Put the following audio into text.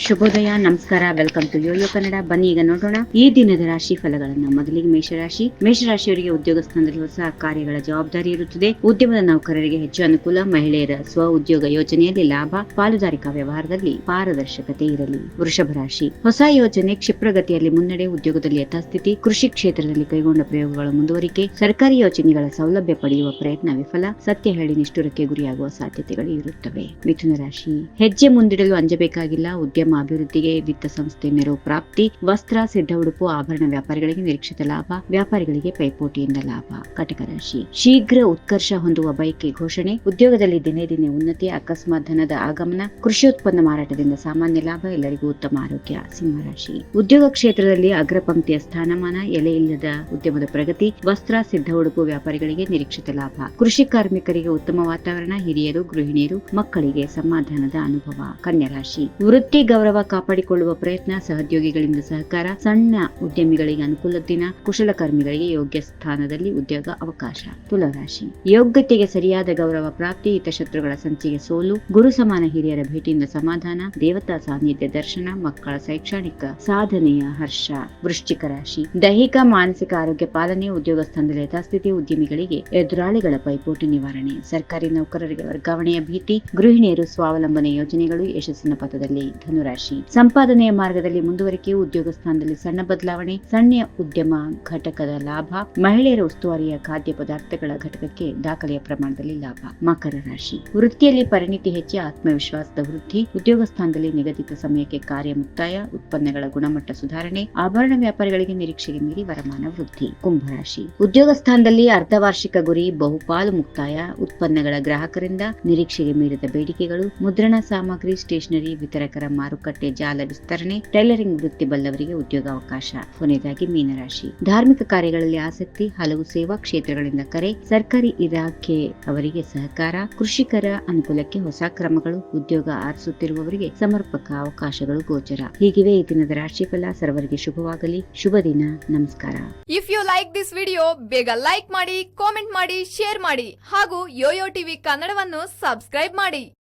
ಶುಭೋದಯ, ನಮಸ್ಕಾರ welcome to Yoyo Kannada ಬನ್ನಿ ಈಗ ನೋಡೋಣ ಈ ದಿನದ ರಾಶಿ ಫಲಗಳನ್ನ. ಮೊದಲಿಗೆ ಮೇಷರಾಶಿ. ಮೇಷರಾಶಿಯವರಿಗೆ ಉದ್ಯೋಗ ಸ್ಥಾನದಲ್ಲಿ ಹೊಸ ಕಾರ್ಯಗಳ ಜವಾಬ್ದಾರಿ ಇರುತ್ತದೆ. ಉದ್ಯಮದ ನೌಕರರಿಗೆ ಹೆಚ್ಚು ಅನುಕೂಲ, ಮಹಿಳೆಯರ ಸ್ವ ಉದ್ಯೋಗ ಯೋಜನೆಯಲ್ಲಿ ಲಾಭ, ಪಾಲುದಾರಿಕಾ ವ್ಯವಹಾರದಲ್ಲಿ ಪಾರದರ್ಶಕತೆ ಇರಲಿ. ವೃಷಭ ರಾಶಿ. ಹೊಸ ಯೋಜನೆ ಕ್ಷಿಪ್ರಗತಿಯಲ್ಲಿ ಮುನ್ನಡೆ, ಉದ್ಯೋಗದಲ್ಲಿ ಯಥಾಸ್ಥಿತಿ, ಕೃಷಿ ಕ್ಷೇತ್ರದಲ್ಲಿ ಕೈಗೊಂಡ ಪ್ರಯೋಗಗಳ ಮುಂದುವರಿಕೆ, ಸರ್ಕಾರಿ ಯೋಜನೆಗಳ ಸೌಲಭ್ಯ ಪಡೆಯುವ ಪ್ರಯತ್ನ ವಿಫಲ, ಸತ್ಯ ಹೇಳಿ ನಿಷ್ಠುರಕ್ಕೆ ಗುರಿಯಾಗುವ ಸಾಧ್ಯತೆಗಳು ಇರುತ್ತವೆ. ಮಿಥುನ ರಾಶಿ. ಹೆಜ್ಜೆ ಮುಂದಿಡಲು ಅಂಜಬೇಕಾಗಿಲ್ಲ, ಉದ್ಯಮ ಅಭಿವೃದ್ಧಿಗೆ ವಿತ್ತ ಸಂಸ್ಥೆ ನೆರವು ಪ್ರಾಪ್ತಿ, ವಸ್ತ್ರ, ಸಿದ್ಧ ಉಡುಪು, ಆಭರಣ ವ್ಯಾಪಾರಿಗಳಿಗೆ ನಿರೀಕ್ಷಿತ ಲಾಭ, ವ್ಯಾಪಾರಿಗಳಿಗೆ ಪೈಪೋಟಿಯಿಂದ ಲಾಭ. ಕಟಕ ರಾಶಿ. ಶೀಘ್ರ ಉತ್ಕರ್ಷ ಹೊಂದುವ ಬಯಕೆ ಘೋಷಣೆ, ಉದ್ಯೋಗದಲ್ಲಿ ದಿನೇ ದಿನೇ ಉನ್ನತಿ, ಅಕಸ್ಮಾತ್ ಧನದ ಆಗಮನ, ಕೃಷಿ ಉತ್ಪನ್ನ ಮಾರಾಟದಿಂದ ಸಾಮಾನ್ಯ ಲಾಭ, ಎಲ್ಲರಿಗೂ ಉತ್ತಮ ಆರೋಗ್ಯ. ಸಿಂಹರಾಶಿ ಉದ್ಯೋಗ ಕ್ಷೇತ್ರದಲ್ಲಿ ಅಗ್ರ ಪಂಕ್ತಿಯ ಸ್ಥಾನಮಾನ, ಎಲೆ ಇಲ್ಲದ ಉದ್ಯಮದ ಪ್ರಗತಿ, ವಸ್ತ್ರ, ಸಿದ್ಧ ಉಡುಪು ವ್ಯಾಪಾರಿಗಳಿಗೆ ನಿರೀಕ್ಷಿತ ಲಾಭ. ಕೃಷಿ ಕಾರ್ಮಿಕರಿಗೆ ಉತ್ತಮ ವಾತಾವರಣ, ಹಿರಿಯರು, ಗೃಹಿಣಿಯರು, ಮಕ್ಕಳಿಗೆ ಸಮಾಧಾನದ ಅನುಭವ. ಕನ್ಯಾ ರಾಶಿ. ವೃತ್ತಿ ಗೌರವ ಕಾಪಾಡಿಕೊಳ್ಳುವ ಪ್ರಯತ್ನ ಸಹೋದ್ಯೋಗಿಗಳಿಂದ ಸಹಕಾರ, ಸಣ್ಣ ಉದ್ಯಮಿಗಳಿಗೆ ಅನುಕೂಲ ದಿನ ಕುಶಲಕರ್ಮಿಗಳಿಗೆ ಯೋಗ್ಯ ಸ್ಥಾನದಲ್ಲಿ ಉದ್ಯೋಗ ಅವಕಾಶ. ತುಲರಾಶಿ. ಯೋಗ್ಯತೆಗೆ ಸರಿಯಾದ ಗೌರವ ಪ್ರಾಪ್ತಿ, ಹಿತಶತ್ರುಗಳ ಸಂಚಿಗೆ ಸೋಲು, ಗುರು ಸಮಾನ ಹಿರಿಯರ ಭೇಟಿಯಿಂದ ಸಮಾಧಾನ, ದೇವತಾ ಸಾನ್ನಿಧ್ಯ ದರ್ಶನ, ಮಕ್ಕಳ ಶೈಕ್ಷಣಿಕ ಸಾಧನೆಯ ಹರ್ಷ. ವೃಶ್ಚಿಕ ರಾಶಿ. ದೈಹಿಕ, ಮಾನಸಿಕ ಆರೋಗ್ಯ ಪಾಲನೆ, ಉದ್ಯೋಗ ಸ್ಥಾನದಲ್ಲಿ ಯಥಾಸ್ಥಿತಿ ಉದ್ಯಮಿಗಳಿಗೆ ಎದುರಾಳಿಗಳ ಪೈಪೋಟಿ ನಿವಾರಣೆ. ಸರ್ಕಾರಿ ನೌಕರರಿಗೆ ವರ್ಗಾವಣೆಯ ಭೀತಿ, ಗೃಹಿಣಿಯರು ಸ್ವಾವಲಂಬನೆ ಯೋಜನೆಗಳು ಯಶಸ್ಸಿನ ಪಥದಲ್ಲಿ. ಧನುರಾಶಿ ಸಂಪಾದನೆಯ ಮಾರ್ಗದಲ್ಲಿ ಮುಂದುವರಿಕೆ, ಉದ್ಯೋಗ ಸ್ಥಾನದಲ್ಲಿ ಸಣ್ಣ ಬದಲಾವಣೆ, ಸಣ್ಣ ಉದ್ಯಮ ಘಟಕದ ಲಾಭ, ಮಹಿಳೆಯರ ಉಸ್ತುವಾರಿಯ ಖಾದ್ಯ ಪದಾರ್ಥಗಳ ಘಟಕಕ್ಕೆ ದಾಖಲೆಯ ಪ್ರಮಾಣದಲ್ಲಿ ಲಾಭ. ಮಕರ ರಾಶಿ. ವೃತ್ತಿಯಲ್ಲಿ ಪರಿಣಿತಿ ಹೆಚ್ಚಿ ಆತ್ಮವಿಶ್ವಾಸದ ವೃದ್ಧಿ, ಉದ್ಯೋಗ ಸ್ಥಾನದಲ್ಲಿ ನಿಗದಿತ ಸಮಯಕ್ಕೆ ಕಾರ್ಯ ಮುಕ್ತಾಯ, ಉತ್ಪನ್ನಗಳ ಗುಣಮಟ್ಟ ಸುಧಾರಣೆ, ಆಭರಣ ವ್ಯಾಪಾರಿಗಳಿಗೆ ನಿರೀಕ್ಷೆಗೆ ಮೀರಿ ವರಮಾನ ವೃದ್ಧಿ. ಕುಂಭರಾಶಿ ಉದ್ಯೋಗ ಸ್ಥಾನದಲ್ಲಿ ಅರ್ಧವಾರ್ಷಿಕ ಗುರಿ, ಬಹುಪಾಲು ಮುಕ್ತಾಯ, ಉತ್ಪನ್ನಗಳ ಗ್ರಾಹಕರಿಂದ ನಿರೀಕ್ಷೆಗೆ ಮೀರಿದ ಬೇಡಿಕೆಗಳು, ಮುದ್ರಣ ಸಾಮಗ್ರಿ, ಸ್ಟೇಷನರಿ, ವಿತರಕರ ಮಾರುಕಟ್ಟೆ ಜಾಲ ವಿಸ್ತರಣೆ, ಟೈಲರಿಂಗ್ ವೃತ್ತಿ ಬಲ್ಲವರಿಗೆ ಉದ್ಯೋಗಾವಕಾಶ ಕೊನೆಯದಾಗಿ ಮೀನರಾಶಿ. ಧಾರ್ಮಿಕ ಕಾರ್ಯಗಳಲ್ಲಿ ಆಸಕ್ತಿ, ಹಲವು ಸೇವಾ ಕ್ಷೇತ್ರಗಳಿಂದ ಕರೆ, ಸರ್ಕಾರಿ ಇಲಾಖೆ ಅವರಿಗೆ ಸಹಕಾರ, ಕೃಷಿಕರ ಅನುಕೂಲಕ್ಕೆ ಹೊಸ ಕ್ರಮಗಳು, ಉದ್ಯೋಗ ಆರಿಸುತ್ತಿರುವವರಿಗೆ ಸಮರ್ಪಕ ಅವಕಾಶಗಳು ಗೋಚರ. ಹೀಗಿವೆ ಈ ದಿನದ ರಾಶಿಫಲ ಸರ್ವರಿಗೆ ಶುಭವಾಗಲಿ. ಶುಭ ದಿನ. ನಮಸ್ಕಾರ. If you like this video ಬೇಗ ಲೈಕ್ ಮಾಡಿ ಕಾಮೆಂಟ್ ಮಾಡಿ ಶೇರ್ ಮಾಡಿ ಹಾಗೂ ಯೋಯೋ ಟಿವಿ ಕನ್ನಡವನ್ನು ಸಬ್ಸ್ಕ್ರೈಬ್ ಮಾಡಿ.